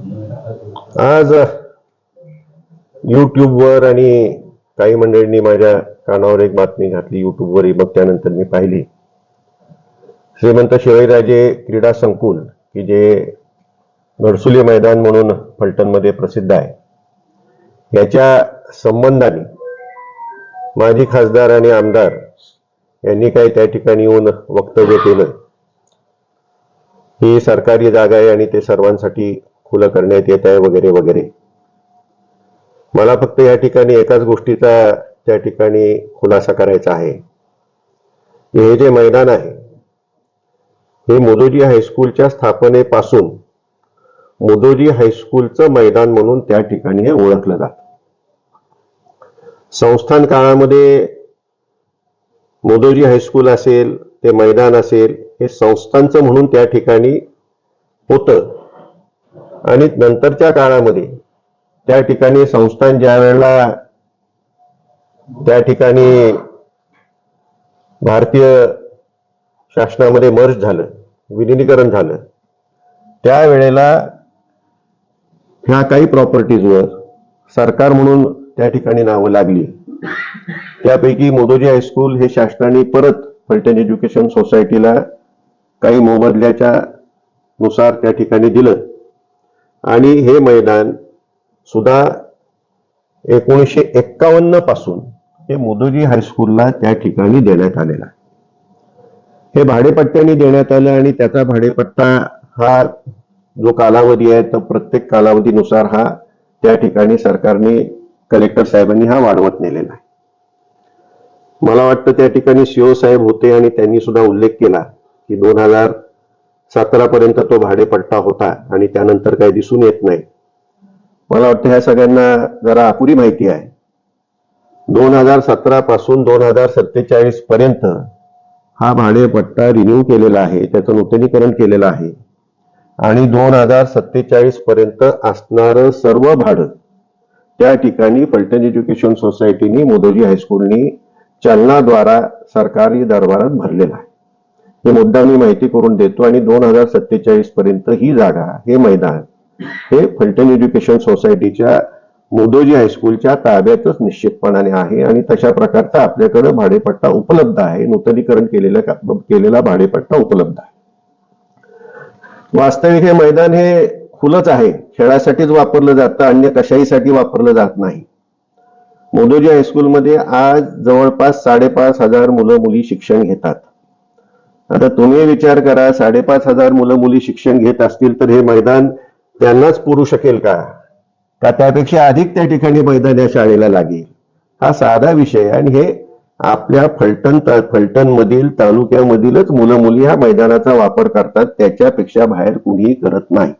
आज यूट्यूबवर आणि काही मंडळींनी माझ्या कानावर एक बातमी घातली यूट्यूबवरही मग त्यानंतर मी पाहिली. श्रीमंत शिवाजीराजे क्रीडा संकुल की जे नरसुली मैदान म्हणून फलटणमध्ये प्रसिद्ध आहे. याच्या संबंधाने माजी खासदार आणि आमदार यांनी काही त्या ठिकाणी येऊन वक्तव्य केलं. ही सरकारी जागा आहे आणि ते सर्वांसाठी खुलं करण्यात येत आहे वगैरे वगैरे. मला फक्त या ठिकाणी एकाच गोष्टीचा त्या ठिकाणी खुलासा करायचा आहे. हे जे मैदान आहे हे मोदोजी हायस्कूलच्या स्थापनेपासून मोदोजी हायस्कूलचं मैदान म्हणून त्या ठिकाणी हे ओळखलं जात. संस्थान काळामध्ये मोदोजी हायस्कूल असेल ते मैदान असेल हे संस्थांचं म्हणून त्या ठिकाणी होतं. आणि नंतरच्या काळामध्ये त्या ठिकाणी संस्थान ज्या वेळेला त्या ठिकाणी भारतीय शासनामध्ये मर्ज झालं विलिनीकरण झालं त्यावेळेला ह्या काही प्रॉपर्टीजवर सरकार म्हणून त्या ठिकाणी नावं लागली. त्यापैकी मोदोजी हायस्कूल हे शासनाने परत फलटण एज्युकेशन सोसायटीला काही मोबदल्याच्या नुसार त्या ठिकाणी दिलं. आणि हे मैदान सुद्धा एकोणीसशे एक्कावन्नपासून हे मोदोजी हायस्कूलला त्या ठिकाणी देण्यात आलेलं आहे. हे भाडेपट्ट्याने देण्यात आलं आणि त्याचा भाडेपट्टा हा जो कालावधी आहे तर प्रत्येक कालावधीनुसार हा त्या ठिकाणी सरकारने कलेक्टर साहेबांनी हा वाढवत नेलेला आहे. मला वाटतं त्या ठिकाणी सीओ साहेब होते आणि त्यांनी सुद्धा उल्लेख केला की दोन हजार सतरा पर्यंत तो भाडेपट्टा होता आणि त्यानंतर काही दिसून येत नाही. मला वाटतं ह्या सगळ्यांना जरा अपुरी माहिती आहे. दोन हजार सतरा पासून दोन हजार सत्तेचाळीस पर्यंत हा भाडेपट्टा रिन्यू केलेला आहे त्याचं नूतनीकरण केलेलं आहे. आणि दोन हजार सत्तेचाळीस पर्यंत असणारं सर्व भाडं त्या ठिकाणी पलटण एज्युकेशन सोसायटीनी मोदोजी हायस्कूलनी चलनाद्वारा सरकारी दरबारात भरलेला आहे. हे मुद्दा मी माहिती करून देतो आणि दोन हजार सत्तेचाळीस पर्यंत ही जागा हे मैदान हे फलटण एज्युकेशन सोसायटीच्या मोदोजी हायस्कूलच्या ताब्यातच निश्चितपणाने आहे आणि तशा प्रकारचा आपल्याकडे भाडेपट्टा उपलब्ध आहे. नूतनीकरण केलेला केलेला भाडेपट्टा उपलब्ध आहे. वास्तविक हे मैदान हे खुलंच आहे. खेळासाठीच वापरलं जातं अन्य कशाहीसाठी वापरलं जात नाही. मोदोजी हायस्कूलमध्ये आज जवळपास साडेपाच हजार मुलं मुली शिक्षण घेतात. आता तुम्ही विचार करा साडेपाच हजार मुलं मुली शिक्षण घेत असतील तर हे मैदान त्यांनाच पुरू शकेल का? का त्यापेक्षा अधिक त्या ठिकाणी मैदान या शाळेला लागेल? हा साधा विषय आणि हे आपल्या फलटण फलटण मधील तालुक्यामधीलच मुलं मुली ह्या मैदानाचा वापर करतात त्याच्यापेक्षा बाहेर कुणीही करत नाही.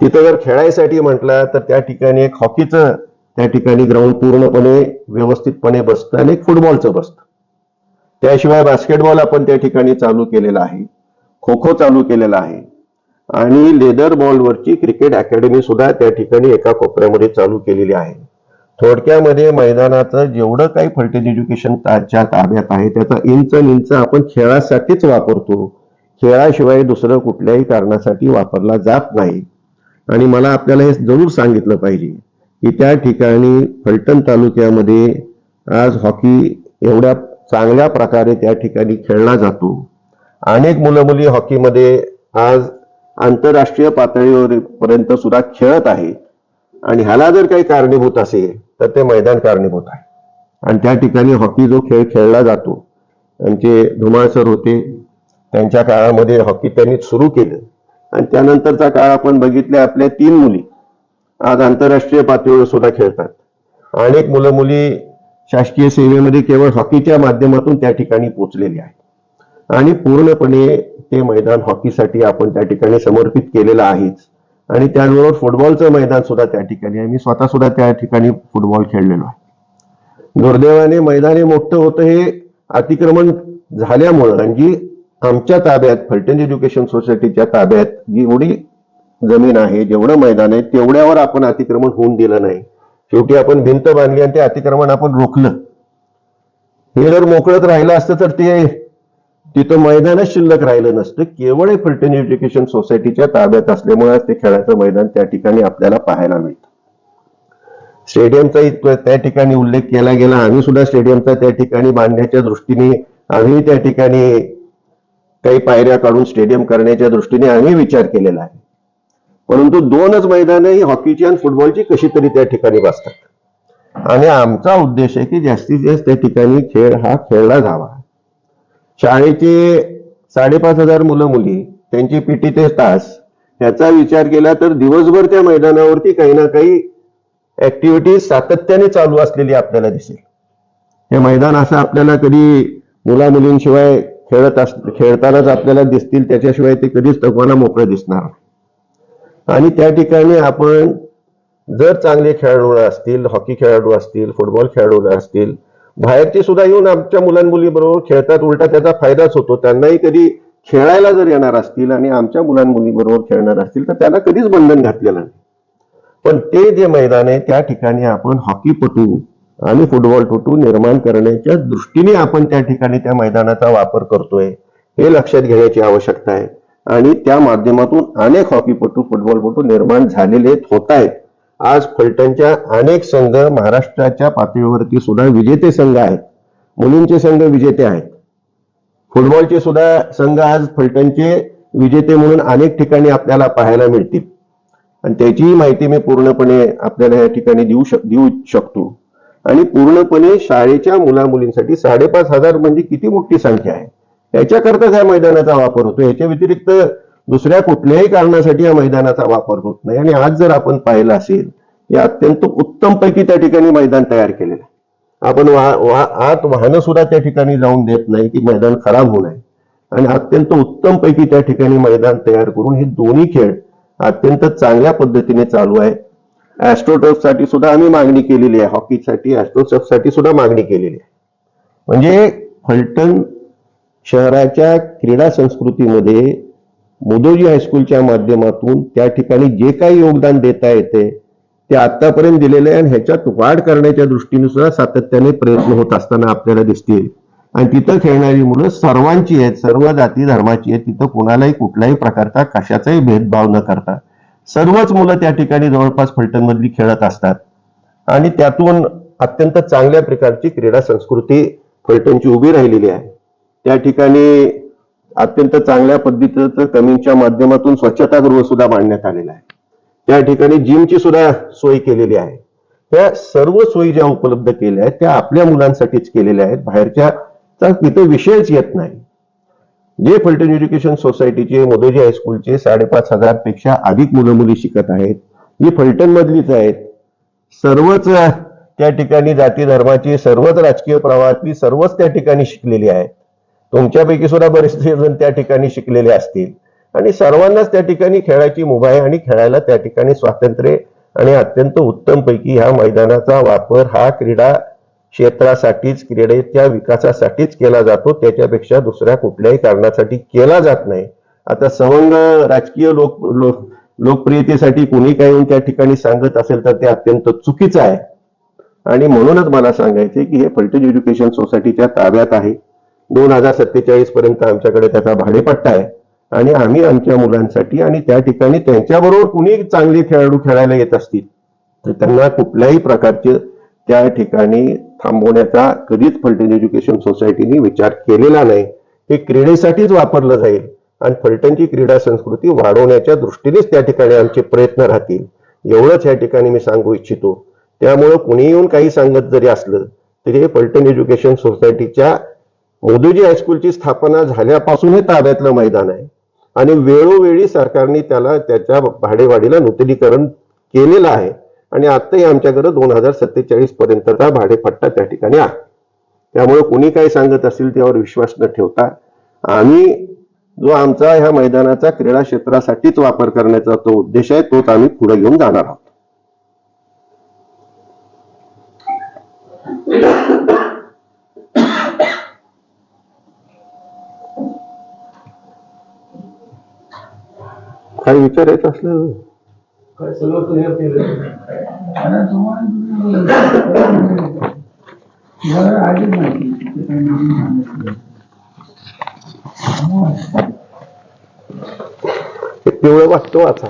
तिथं जर खेळायसाठी म्हटलं तर त्या ठिकाणी एक हॉकीचं त्या ठिकाणी ग्राउंड पूर्णपणे व्यवस्थितपणे बसतं आणि एक फुटबॉलचं बसतं. त्याशिवाय बास्केटबॉल आपण त्या ठिकाणी चालू केलेला आहे. खो खो चालू केलेला आहे. आणि लेदर बॉलवरची क्रिकेट अकॅडमी सुद्धा त्या ठिकाणी एका कोपऱ्यामध्ये चालू केलेली आहे. थोडक्यामध्ये मैदानाचं जेवढं काही फलटण एज्युकेशन ताच्या ताब्यात आहे त्याचा इंच निंच इंच आपण खेळासाठीच वापरतो. खेळाशिवाय दुसरं कुठल्याही कारणासाठी वापरला जात नाही. आणि मला आपल्याला हे जरूर सांगितलं पाहिजे की त्या ठिकाणी फलटण तालुक्यामध्ये आज हॉकी एवढ्या चांगल्या प्रकारे त्या ठिकाणी खेळला जातो. अनेक मुलं मुली हॉकीमध्ये आज आंतरराष्ट्रीय पातळीवर पर्यंत सुद्धा खेळत आहे आणि ह्याला जर काही कारणीभूत असेल तर ते मैदान कारणीभूत आहे. आणि त्या ठिकाणी हॉकी जो खेळ खेळला जातो त्यांचे धुमाळसर होते. त्यांच्या काळामध्ये हॉकी त्यांनी सुरू केलं. आणि त्यानंतरचा काळ आपण बघितले आपल्या तीन मुली आज आंतरराष्ट्रीय पातळीवर सुद्धा खेळतात. अनेक मुलं मुली शासकीय सेवेमध्ये केवळ हॉकीच्या माध्यमातून त्या ठिकाणी पोचलेली आहे आणि पूर्णपणे ते मैदान हॉकीसाठी आपण त्या ठिकाणी समर्पित केलेलं आहेच. आणि त्याचबरोबर फुटबॉलचं मैदान सुद्धा त्या ठिकाणी आहे. मी स्वतः सुद्धा त्या ठिकाणी फुटबॉल खेळलेलो आहे. दुर्दैवाने मैदान हे मोठं होतं हे अतिक्रमण झाल्यामुळं आणि जी आमच्या ताब्यात फलटण एज्युकेशन सोसायटीच्या ताब्यात जी एवढी जमीन आहे जेवढं मैदान आहे तेवढ्यावर आपण अतिक्रमण होऊन दिलं नाही. शेवटी आपण भिंत बांधली आणि ते अतिक्रमण आपण रोखलं. हे जर मोकळत राहिलं असतं तर ते तिथं मैदानच शिल्लक राहिलं नसतं. केवळ हे एज्युकेशन सोसायटीच्या ताब्यात असल्यामुळे ते खेळाचं मैदान त्या ठिकाणी आपल्याला पाहायला मिळतं. स्टेडियमचा त्या ठिकाणी उल्लेख केला गेला. आम्ही सुद्धा स्टेडियमचा त्या ठिकाणी बांधण्याच्या दृष्टीने आम्ही त्या ठिकाणी काही पायऱ्या काढून स्टेडियम करण्याच्या दृष्टीने आम्ही विचार केलेला आहे. परंतु दोनच मैदानं ही हॉकीची आणि फुटबॉलची कशी तरी त्या ठिकाणी बसतात. आणि आमचा उद्देश आहे की जास्तीत जास्त त्या ठिकाणी खेळ हा खेळला जावा. शाळेचे साडेपाच हजार मुलं मुली त्यांची पीटी ते तास याचा विचार केला तर दिवसभर त्या मैदानावरती काही ना काही ऍक्टिव्हिटी सातत्याने चालू असलेली आपल्याला दिसेल. हे मैदान असं आपल्याला कधी मुला मुलींशिवाय खेळत अस खेळतानाच आपल्याला दिसतील त्याच्याशिवाय ते कधीच तगवाना मोकळं दिसणार नाही. आणि त्या ठिकाणी आपण जर चांगले खेळाडू असतील हॉकी खेळाडू असतील फुटबॉल खेळाडू असतील बाहेरचे सुद्धा येऊन आमच्या मुलांमुलीबरोबर खेळतात उलटा त्याचा फायदाच होतो. त्यांनाही कधी खेळायला जर येणार असतील आणि आमच्या मुलांमुलीबरोबर खेळणार असतील तर त्यांना कधीच बंधन घातलेलं नाही. पण ते जे मैदान आहे त्या ठिकाणी आपण हॉकीपटू आणि फुटबॉलपटू निर्माण करण्याच्या दृष्टीने आपण त्या ठिकाणी त्या मैदानाचा वापर करतोय हे लक्षात घेण्याची आवश्यकता आहे. आणि त्या माध्यमातून अनेक हॉकीपटू फुटबॉलपटू निर्माण झालेले होत आहेत. आज फलटणच्या अनेक संघ महाराष्ट्राच्या पातळीवरती सुद्धा विजेते संघ आहेत. मुलींचे संघ विजेते आहेत. फुटबॉलचे सुद्धा संघ आज फलटणचे विजेते म्हणून अनेक ठिकाणी आपल्याला पाहायला मिळतील. आणि त्याचीही माहिती मी पूर्णपणे आपल्याला या ठिकाणी देऊ शक देऊ शकतो. आणि पूर्णपणे शाळेच्या मुला मुलींसाठी साडेपाच हजार म्हणजे किती मोठी संख्या आहे? त्याच्याकरताच या मैदानाचा वापर होतो याच्या व्यतिरिक्त दुसऱ्या कुठल्याही कारणासाठी या मैदानाचा वापर होत नाही. आणि आज जर आपण पाहिलं असेल या अत्यंत उत्तम पैकी त्या ठिकाणी मैदान तयार केलेलं आहे. आपण वा, वा आत वाहनं सुद्धा त्या ठिकाणी जाऊन देत नाही की मैदान खराब होऊ नये. आणि अत्यंत उत्तम पैकी त्या ठिकाणी मैदान तयार करून हे दोन्ही खेळ अत्यंत चांगल्या पद्धतीने चालू आहे ऍस्ट्रोटर्फसाठी सुद्धा आम्ही मागणी केलेली आहे. हॉकीसाठी ऍस्ट्रोटर्फसाठी सुद्धा मागणी केलेली आहे. म्हणजे फलटण शहराच्या क्रीडा संस्कृतीमध्ये मुदोजी हायस्कूलच्या माध्यमातून त्या ठिकाणी जे काही योगदान देता येते ते आतापर्यंत दिलेले आहे आणि ह्याच्यात वाढ करण्याच्या दृष्टीने सुद्धा सातत्याने प्रयत्न होत असताना आपल्याला दिसतील. आणि तिथं खेळणारी मुलं सर्वांची आहेत सर्व जाती धर्माची आहेत तिथं कोणालाही कुठल्याही प्रकारचा कशाचाही भेदभाव न करता. सर्वच मुलं त्या ठिकाणी जवळपास फलटणमधली खेळत असतात. आणि त्यातून अत्यंत चांगल्या प्रकारची क्रीडा संस्कृती फलटणची उभी राहिलेली आहे. त्या ठिकाणी अत्यंत चांगल्या पद्धतीचं कमीच्या माध्यमातून स्वच्छतागृह सुद्धा बांधण्यात आलेलं आहे. त्या ठिकाणी जिमची सुद्धा सोय केलेली आहे. त्या सर्व सोयी ज्या उपलब्ध केल्या आहेत त्या आपल्या मुलांसाठीच केलेल्या आहेत. बाहेरच्या तिथे तिथं विषयच येत नाही. जे फलटण एज्युकेशन सोसायटीचे मोदोजी हायस्कूलचे साडेपाच हजारपेक्षा अधिक मुलं मुली शिकत आहेत. जी फलटण मधलीच आहेत. सर्वच त्या ठिकाणी जाती धर्माची सर्वच राजकीय प्रवाहातली सर्वच त्या ठिकाणी शिकलेली आहेत. तुमच्यापैकी सुद्धा बरेचसे जण त्या ठिकाणी शिकलेले असतील. आणि सर्वांनाच त्या ठिकाणी खेळायची मुभा आहे आणि खेळायला त्या ठिकाणी स्वातंत्र्य आणि अत्यंत उत्तम पैकी ह्या मैदानाचा वापर हा क्रीडा क्षेत्रासाठीच क्रीडेच्या विकासासाठीच केला जातो. त्याच्यापेक्षा दुसऱ्या कुठल्याही कारणासाठी केला जात नाही. आता सवंग राजकीय लोक लोक लोकप्रियतेसाठी कोणी काही येऊन त्या ठिकाणी सांगत असेल तर ते अत्यंत चुकीचं आहे. आणि म्हणूनच मला सांगायचे की हे फलटण एज्युकेशन सोसायटीच्या ताब्यात आहे. दोन हजार सत्तेचाळीस पर्यंत आमच्याकडे त्याचा भाडेपट्टा आहे. आणि आम्ही आमच्या मुलांसाठी आणि त्या ठिकाणी त्यांच्याबरोबर कुणी चांगले खेळाडू खेळायला येत असतील तर त्यांना कुठल्याही प्रकारचे त्या ठिकाणी थांबवण्याचा कधीच फलटण एज्युकेशन सोसायटीने विचार केलेला नाही. हे क्रीडेसाठीच वापरलं जाईल आणि फलटणची क्रीडा संस्कृती वाढवण्याच्या दृष्टीनेच त्या ठिकाणी आमचे प्रयत्न राहतील. एवढंच या ठिकाणी मी सांगू इच्छितो. त्यामुळं कुणी येऊन काही सांगत जरी असलं तरी हे फलटण एज्युकेशन सोसायटीच्या मोदीजी हायस्कूलची स्थापना झाल्यापासून हे ताब्यातलं मैदान आहे. आणि वेळोवेळी सरकारने त्याला त्याच्या भाडेवाढीला नूतनीकरण केलेलं आहे. आणि आताही आमच्याकडे दोन हजार सत्तेचाळीस पर्यंतचा भाडेपट्टा त्या ठिकाणी आहे. त्यामुळे कुणी काही सांगत असेल त्यावर विश्वास न ठेवता आम्ही जो आमचा ह्या मैदानाचा क्रीडा क्षेत्रासाठीच वापर करण्याचा तो उद्देश आहे तोच आम्ही पुढे घेऊन जाणार आहोत काही विचारायचं असलं काय सगळं क्लिअर केलं आता तुम्हाला मला आली माहिती ते काही नवीन सांगितलं. ते पिवळं वाटतं वाचा.